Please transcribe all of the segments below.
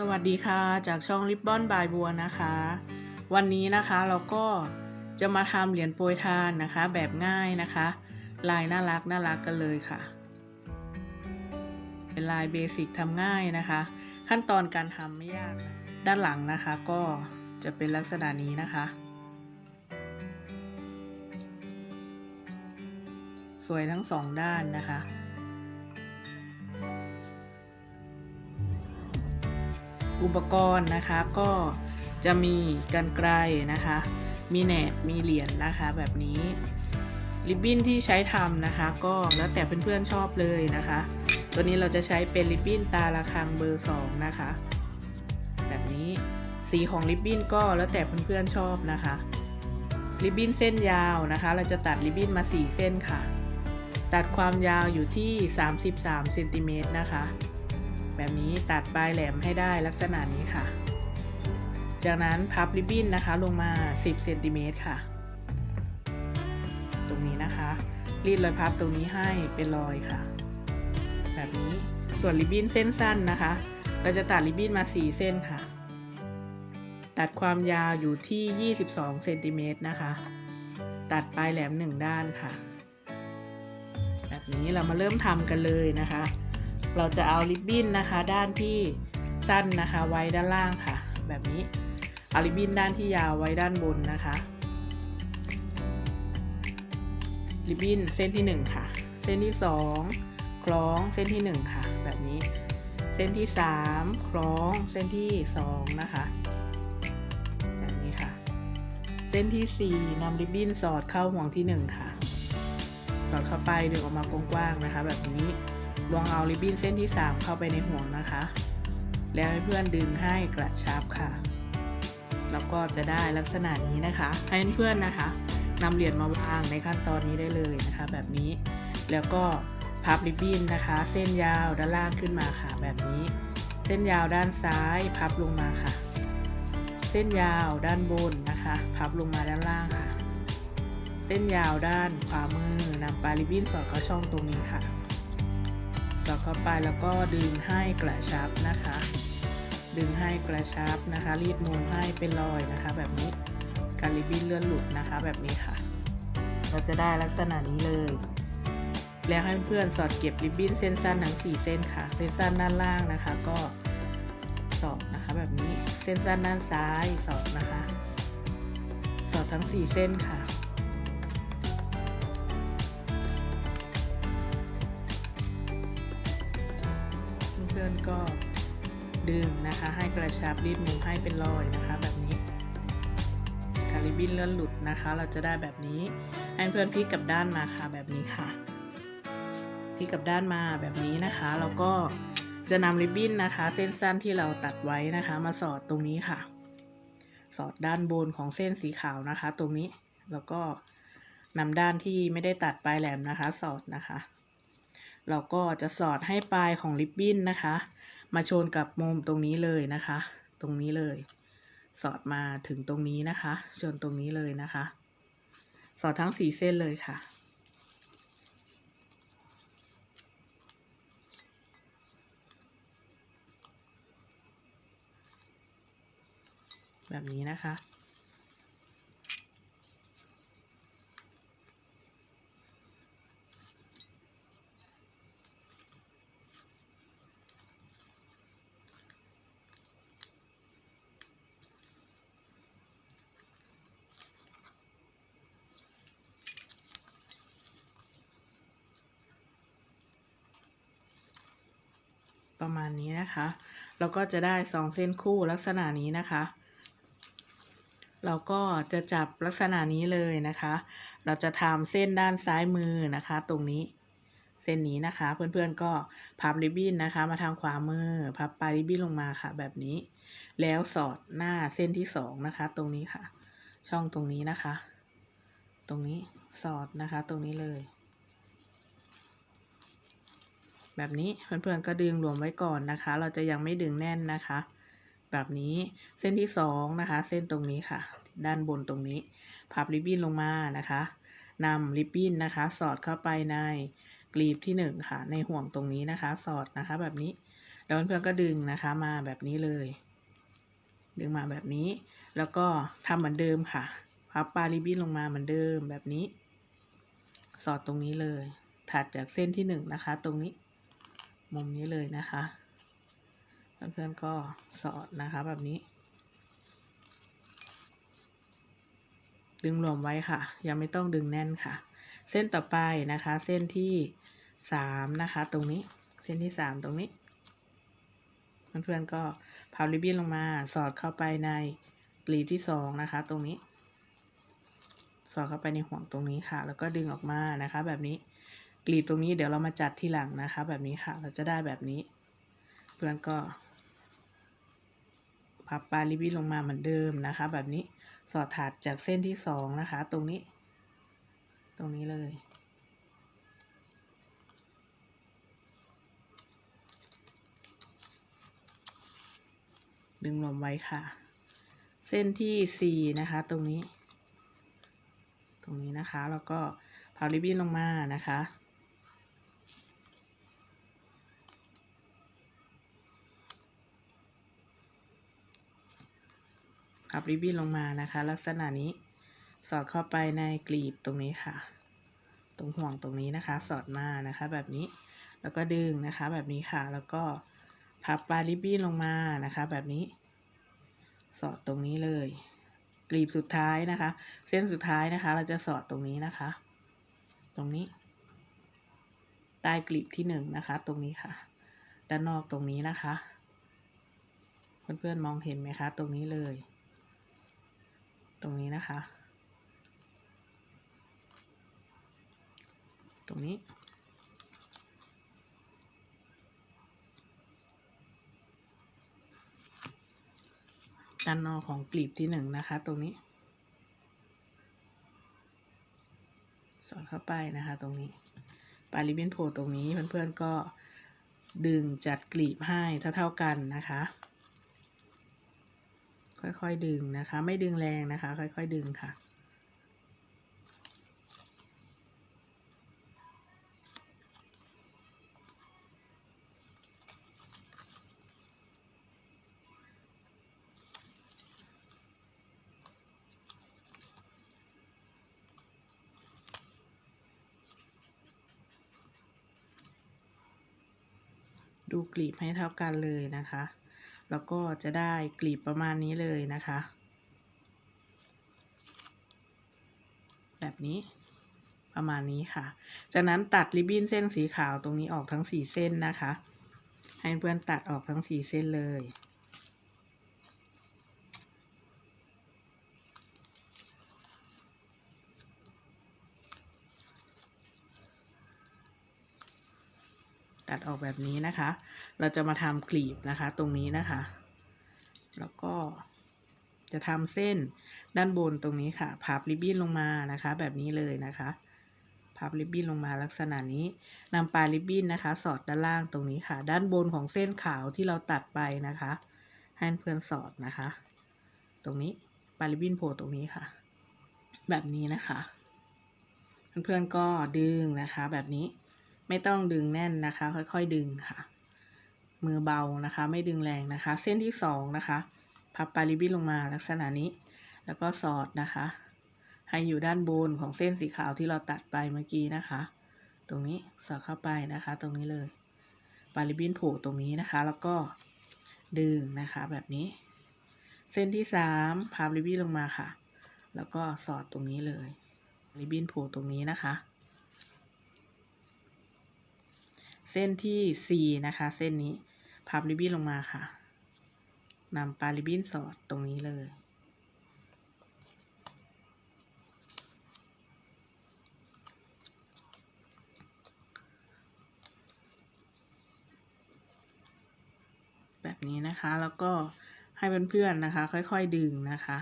สวัสดีค่ะ จากช่องริบบอนบายบัวนะคะ วันนี้นะคะเราก็จะมาทำเหรียญโปรยทานนะคะ แบบง่ายนะคะ ลายน่ารักน่ารักกันเลยค่ะ เป็นลายเบสิกทำง่ายนะคะ ขั้นตอนการทำไม่ยากด้านหลังนะคะ ก็จะเป็นลักษณะนี้นะคะ สวยทั้งสองด้านนะคะ อุปกรณ์นะคะก็จะมีกันไกลนะคะ มีแหนบมีเหรียญนะคะแบบนี้ริบบิ้นที่ใช้ทำนะคะ ก็แล้วแต่เพื่อนๆชอบเลยนะคะ ตัวนี้เราจะใช้เป็นริบบิ้นตาละคังเบอร์2นะคะ แบบนี้สีของริบบิ้นก็แล้วแต่เพื่อนๆชอบนะคะริบบิ้นเส้นยาวนะคะ เราจะตัดริบบิ้นมา 4 เส้นค่ะ ตัดความยาวอยู่ที่ 33เซนติเมตรนะคะ แบบนี้ตัดปลายแหลมให้ได้ลักษณะนี้ค่ะ จากนั้นพับริบบิ้นนะคะลงมา 10เซนติเมตรค่ะ ตรงนี้นะคะ รีดรอยพับตรงนี้ให้เป็นรอยค่ะ แบบนี้ส่วนริบบิ้นเส้นสั้นนะคะ เราจะตัดริบบิ้นมา 4 เส้นค่ะ ตัดความยาวอยู่ที่ 22เซนติเมตรนะคะ ตัดปลายแหลม 1 ด้านค่ะ แบบนี้เรามาเริ่มทำกันเลยนะคะ เราจะเอาริบบิ้นนะคะ ด้านที่สั้นนะคะ ไว้ด้านล่างค่ะ แบบนี้เอาริบบิ้นด้านที่ยาวไว้ด้านบนนะคะริบบิ้นเส้นที่ 1 ค่ะ เส้นที่ 2 คล้องเส้นที่ 1 ค่ะ แบบนี้ เส้นที่ 3 คล้องเส้นที่ 2 นะคะ แบบนี้ค่ะ เส้นที่ 4นำริบบิ้นสอดเข้าห่วงที่ 1 ค่ะ สอดเข้าไปดึงออกมากว้างๆนะคะ แบบนี้ ลองเอาริบบิ้นเส้นที่ 3 เข้าไปในห่วงนะคะ แล้วให้เพื่อนดึงให้กระชับค่ะ แล้วก็จะได้ลักษณะนี้นะคะ ให้เพื่อนๆนะคะนำเหรียญมาวางในขั้นตอนนี้ได้เลยนะคะ แบบนี้ แล้วก็พับริบบิ้นนะคะ เส้นยาวด้านล่างขึ้นมาค่ะ แบบนี้ เส้นยาวด้านซ้ายพับลงมาค่ะ เส้นยาวด้านบนนะคะ พับลงมาด้านล่างค่ะ เส้นยาวด้านขวามือนำปลายริบบิ้นสอดเข้าช่องตรงนี้ค่ะ สอดเข้าไปแล้วก็ดึงให้กระชับนะคะ ดึงให้กระชับนะคะ รีดมุมให้เป็นรอยนะคะ แบบนี้การริบบิ้นเลื่อนหลุดนะคะ แบบนี้ค่ะ เราจะได้ลักษณะนี้เลย แล้วให้เพื่อนสอดเก็บริบบิ้นเส้นสั้นทั้ง4เส้นค่ะ เส้นสั้นด้านล่างนะคะ ก็สอดนะคะแบบนี้ เส้นสั้นด้านซ้ายสอดนะคะ สอดทั้ง 4 เส้นค่ะ ก็ดึงนะคะ ให้กระชับรีดมุมให้เป็นรอยนะคะ แบบนี้คาริบบินเลื่อนหลุดนะคะ เราจะได้แบบนี้ให้เพื่อนพลิกกลับด้านมาค่ะแบบนี้ค่ะพลิกกลับด้านมาแบบนี้นะคะเราก็จะนำริบบิ้นนะคะ เส้นสั้นที่เราตัดไว้นะคะ มาสอดตรงนี้ค่ะ สอดด้านบนของเส้นสีขาวนะคะ ตรงนี้แล้วก็นำด้านที่ไม่ได้ตัดปลายแหลมนะคะ สอดนะคะ เราก็จะสอดให้ปลายของริบบิ้นนะคะ มาชนกับมุมตรงนี้เลยนะคะ ตรงนี้เลย สอดมาถึงตรงนี้นะคะ ชนตรงนี้เลยนะคะ สอดทั้งสี่เส้นเลยค่ะ แบบนี้นะคะ ประมาณนี้นะคะเราก็จะได้สองเส้นคู่ลักษณะนี้นะคะ เราก็จะจับลักษณะนี้เลยนะคะ เราจะทำเส้นด้านซ้ายมือนะคะ ตรงนี้เส้นนี้นะคะ เพื่อนๆก็พับริบบิ้นนะคะ มาทางขวามือพับปลายริบบิ้นลงมาค่ะ แบบนี้ แล้วสอดหน้าเส้นที่สองนะคะ ตรงนี้ค่ะ ช่องตรงนี้นะคะ ตรงนี้สอดนะคะ ตรงนี้เลย แบบนี้เพื่อนๆก็ดึงรวมไว้ก่อนนะคะ เราจะยังไม่ดึงแน่นนะคะ แบบนี้เส้นที่สองนะคะ เส้นตรงนี้ค่ะ ด้านบนตรงนี้พับริบบิ้นลงมานะคะนำริบบิ้นนะคะ สอดเข้าไปในกลีบที่หนึ่งค่ะ ในห่วงตรงนี้นะคะ สอดนะคะแบบนี้แล้วเพื่อนๆก็ดึงนะคะมาแบบนี้เลย ดึงมาแบบนี้ แล้วก็ทำเหมือนเดิมค่ะพับปลายริบบิ้นลงมาเหมือนเดิมแบบนี้ สอดตรงนี้เลย ถัดจากเส้นที่หนึ่งนะคะ ตรงนี้ มุมนี้เลยนะคะ เพื่อนๆก็สอดนะคะแบบนี้ ดึงรวมไว้ค่ะ ยังไม่ต้องดึงแน่นค่ะ เส้นต่อไปนะคะ เส้นที่สามนะคะ ตรงนี้ เส้นที่สามตรงนี้เพื่อนๆก็พับริบบิ้นลงมา สอดเข้าไปในกลีบที่สองนะคะ ตรงนี้ สอดเข้าไปในห่วงตรงนี้ค่ะ แล้วก็ดึงออกมานะคะ แบบนี้ กลีบตรงนี้เดี๋ยวเรามาจัดทีหลังนะคะ แบบนี้ค่ะเราจะได้แบบนี้เพื่อนก็พับปลายริบบิ้นลงมาเหมือนเดิมนะคะ แบบนี้สอดถัดจากเส้นที่สองนะคะ ตรงนี้ ตรงนี้เลย ดึงลมไว้ค่ะ เส้นที่สี่นะคะ ตรงนี้ ตรงนี้นะคะแล้วก็พับริบบิ้นลงมานะคะ พับริบบิ้นลงมานะคะ ลักษณะนี้สอดเข้าไปในกลีบตรงนี้ค่ะ ตรงห่วงตรงนี้นะคะ สอดมานะคะ แบบนี้แล้วก็ดึงนะคะ แบบนี้ค่ะ แล้วก็พับปลายริบบิ้นลงมานะคะ แบบนี้ สอดตรงนี้เลย กลีบสุดท้ายนะคะ เส้นสุดท้ายนะคะ เราจะสอดตรงนี้นะคะ ตรงนี้ใต้กลีบที่หนึ่งนะคะ ตรงนี้ค่ะ ด้านนอกตรงนี้นะคะ เพื่อนๆมองเห็นไหมคะ ตรงนี้เลย ตรงนี้นะคะ ตรงนี้ ด้านนอกของกลีบที่หนึ่งนะคะ ตรงนี้ สอดเข้าไปนะคะ ตรงนี้ ปลายริบบิ้นโผล่ตรงนี้เพื่อนๆก็ดึงจัดกลีบให้เท่าๆกันนะคะ ค่อยๆดึงนะคะ ไม่ดึงแรงนะคะ ค่อยๆดึงค่ะ ดูกลีบให้เท่ากันเลยนะคะ แล้วก็จะได้กลีบประมาณนี้เลยนะคะ แบบนี้ประมาณนี้ค่ะ จากนั้นตัดริบบิ้นเส้นสีขาวตรงนี้ออกทั้งสี่เส้นนะคะ ให้เพื่อนตัดออกทั้งสี่เส้นเลย ตัดออกแบบนี้นะคะ เราจะมาทำกลีบนะคะตรงนี้นะคะ แล้วก็จะทำเส้นด้านบนตรงนี้ค่ะพับริบบิ้นลงมานะคะ แบบนี้เลยนะคะพับริบบิ้นลงมาลักษณะนี้นำปลายริบบิ้นนะคะ สอดด้านล่างตรงนี้ค่ะ ด้านบนของเส้นขาวที่เราตัดไปนะคะ ให้เพื่อนสอดนะคะ ตรงนี้ปลายริบบิ้นโผล่ตรงนี้ค่ะ แบบนี้นะคะ เพื่อนๆก็ดึงนะคะแบบนี้ ไม่ต้องดึงแน่นนะคะ ค่อยๆดึงค่ะ มือเบานะคะ ไม่ดึงแรงนะคะ เส้นที่สองนะคะพับปลายริบบิ้นลงมาลักษณะนี้ แล้วก็สอดนะคะ ให้อยู่ด้านบนของเส้นสีขาวที่เราตัดไปเมื่อกี้นะคะ ตรงนี้สอดเข้าไปนะคะ ตรงนี้เลยปลายริบบิ้นโผล่ตรงนี้นะคะ แล้วก็ดึงนะคะแบบนี้ เส้นที่สามพับริบบิ้นลงมาค่ะ แล้วก็สอดตรงนี้เลยริบบิ้นโผล่ตรงนี้นะคะ เส้นที่สี่นะคะ เส้นนี้ พับริบบิ้นลงมาค่ะนำปลาริบบิ้นสอดตรงนี้เลย แบบนี้นะคะแล้วก็ให้เพื่อนๆนะคะ ค่อยๆดึงนะคะ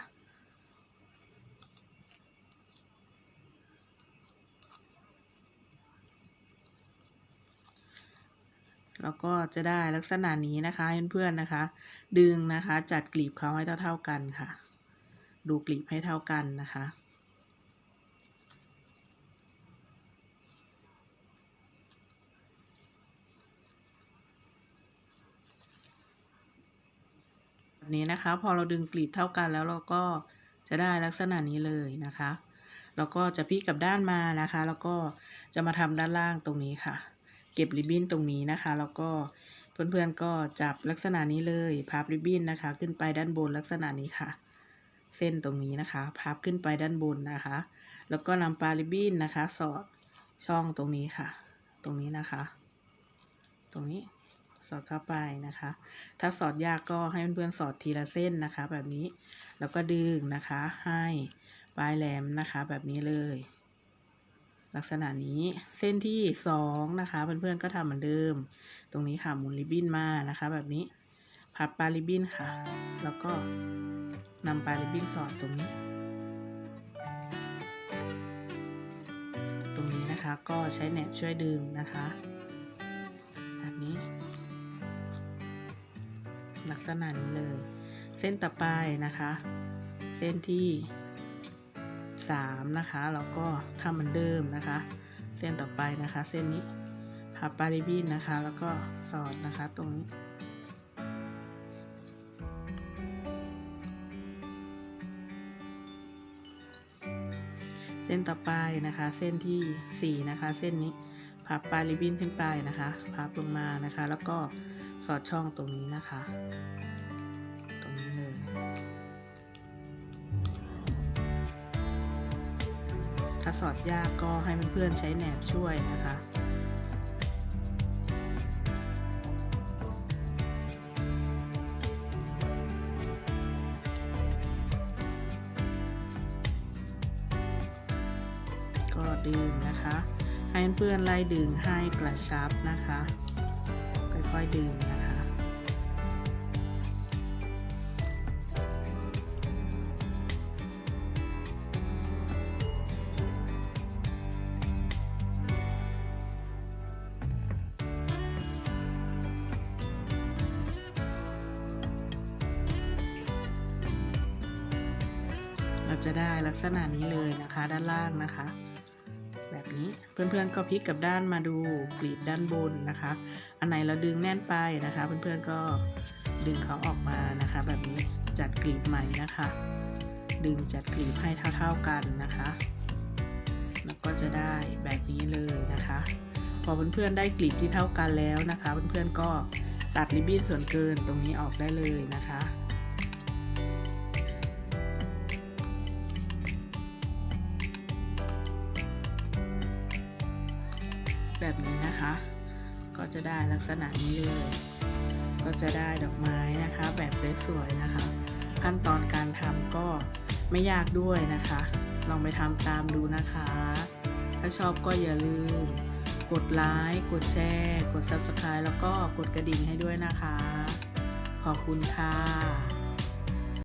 แล้วก็จะได้ลักษณะนี้นะคะเพื่อนๆนะคะ ดึงนะคะจัดกลีบเขาให้เท่าๆกันค่ะ ดูกลีบให้เท่ากันนะคะนี้นะคะพอเราดึงกลีบเท่ากันแล้วเราก็จะได้ลักษณะนี้เลยนะคะ แล้วก็จะพลิกกลับด้านมานะคะ แล้วก็จะมาทำด้านล่างตรงนี้ค่ะ เก็บริบบิ้นตรงนี้นะคะ แล้วก็เพื่อนๆก็จับลักษณะนี้เลยพับริบบิ้นนะคะ ขึ้นไปด้านบนลักษณะนี้ค่ะ เส้นตรงนี้นะคะ พับขึ้นไปด้านบนนะคะ แล้วก็นำปลาริบบิ้นนะคะ สอดช่องตรงนี้ค่ะ ตรงนี้นะคะ ตรงนี้สอดเข้าไปนะคะ ถ้าสอดยากก็ให้เพื่อนๆสอดทีละเส้นนะคะ แบบนี้ แล้วก็ดึงนะคะ ให้ปลายแหลมนะคะ แบบนี้เลย ลักษณะนี้เส้นที่สองนะคะเพื่อนๆก็ทำเหมือนเดิม ตรงนี้ค่ะหมุนริบบิ้นมานะคะ แบบนี้พับปลายริบบิ้นค่ะ แล้วก็นำปลายริบบิ้นสอดตรงนี้ ตรงนี้นะคะก็ใช้แหนบช่วยดึงนะคะ แบบนี้ ลักษณะนี้เลย เส้นต่อไปนะคะ เส้นที่ สามนะคะ แล้วก็ทำเหมือนเดิมนะคะ เส้นต่อไปนะคะ เส้นนี้พับปาริบินนะคะ แล้วก็สอดนะคะตรงนี้เส้นต่อไปนะคะ เส้นที่สี่นะคะ เส้นนี้พับปลายริบบิ้นขึ้นไปนะคะ พับลงมานะคะ แล้วก็สอดช่องตรงนี้นะคะ ถ้าสอดยากก็ให้เพื่อนๆใช้แหนบช่วยนะคะ ก็ดึงนะคะ ให้เพื่อนไล่ดึงให้กระชับนะคะ ค่อยๆดึงนะ จะได้ลักษณะนี้เลยนะคะ ด้านล่างนะคะ แบบนี้เพื่อนๆก็พลิกกับด้านมาดูกลีบด้านบนนะคะ อันไหนเราดึงแน่นไปนะคะ เพื่อนๆก็ดึงเขาออกมานะคะ แบบนี้จัดกลีบใหม่นะคะ ดึงจัดกลีบให้เท่าๆกันนะคะแล้วก็จะได้แบบนี้เลยนะคะ พอเพื่อนๆได้กลีบที่เท่ากันแล้วนะคะ เพื่อนๆก็ตัดริบบิ้นส่วนเกินตรงนี้ออกได้เลยนะคะ แบบนี้นะคะ ก็จะได้ลักษณะนี้เลย ก็จะได้ดอกไม้นะคะ แบบสวยๆนะคะ ขั้นตอนการทำก็ไม่ยากด้วยนะคะ ลองไปทำตามดูนะคะ ถ้าชอบก็อย่าลืม กดไลค์กดแชร์กด Subscribe แล้วก็กดกระดิ่งให้ด้วยนะคะ ขอบคุณค่ะ